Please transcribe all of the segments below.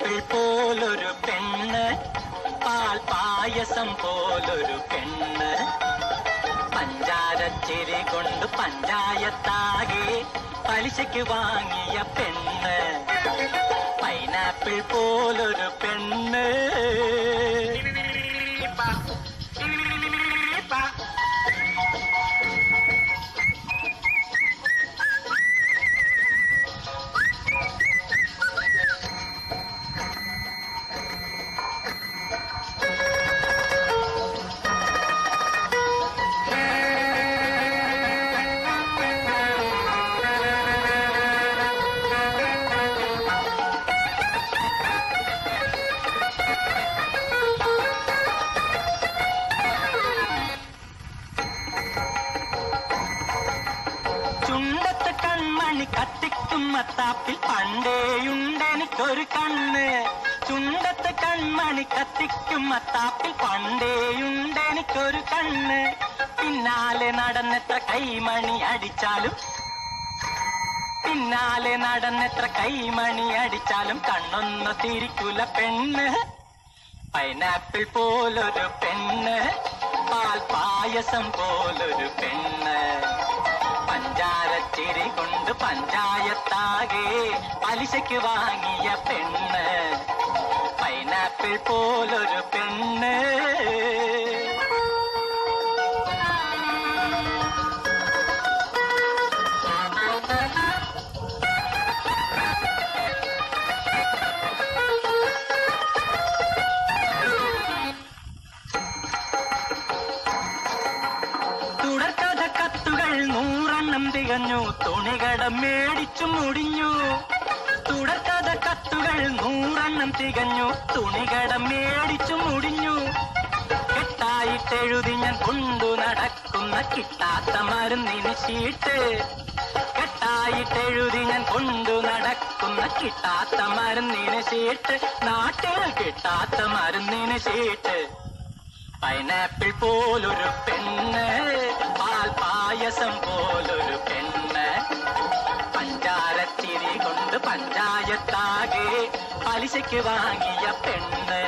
പോലൊരു പെണ്ണ് പാൽ പായസം പോലൊരു പെണ്ണ്. പഞ്ചാരച്ചിരി കൊണ്ട് പഞ്ചായത്താകെ പലിശയ്ക്ക് വാങ്ങിയ പെണ്ണ്. പൈനാപ്പിൾ പോലൊരു പെണ്ണ്. കൺമണി കത്തിക്കും മത്താപ്പിൽ പണ്ടേയുണ്ടെനിക്കൊരു കണ്ണ്. ചുണ്ടത്തെ കൺമണി കത്തിക്കും മത്താപ്പിൽ പണ്ടേയുണ്ടെനിക്കൊരു കണ്ണ്. പിന്നാലെ നടന്നെത്ര കൈമണി അടിച്ചാലും പിന്നാലെ നടന്നെത്ര കൈമണി അടിച്ചാലും കണ്ണൊന്ന് തിരിക്കുല പെണ്ണ്. പൈനാപ്പിൾ പോലൊരു പെണ്ണ്. പാൽ പായസം പോലൊരു പെണ്ണ്. പഞ്ചാരച്ചിരി കൊണ്ട് പഞ്ചായത്താകെ പലിശയ്ക്ക് വാങ്ങിയ പെണ്ണ് പൈനാപ്പിൾ പോലൊരു പെണ്ണ് തുടർക്കഥ തികഞ്ഞു തുണികട മേടിച്ചു മുടിഞ്ഞു. തുടർക്കഥ കത്തുകൾ നൂറെണ്ണം തികഞ്ഞു തുണികട മേടിച്ചു മുടിഞ്ഞു. കെട്ടായിട്ടെഴുതി ഞാൻ കൊണ്ടു നടക്കുന്ന കിട്ടാത്ത മരുന്നിന് ചീട്ട്. കെട്ടായിട്ടെഴുതി ഞാൻ കൊണ്ടു നടക്കുന്ന കിട്ടാത്ത മരുന്നിന് ചീട്ട്. നാട്ടിൽ കിട്ടാത്ത മരുന്നിന് ചീട്ട്. പൈനാപ്പിൾ പോലൊരു പെണ്ണ് പാൽ പായസം പോലൊരു പലിശയ്ക്ക് വാങ്ങിയ പെണ്ണ്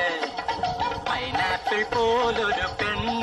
പൈനാപ്പിൾ പോലൊരു പെണ്ണ്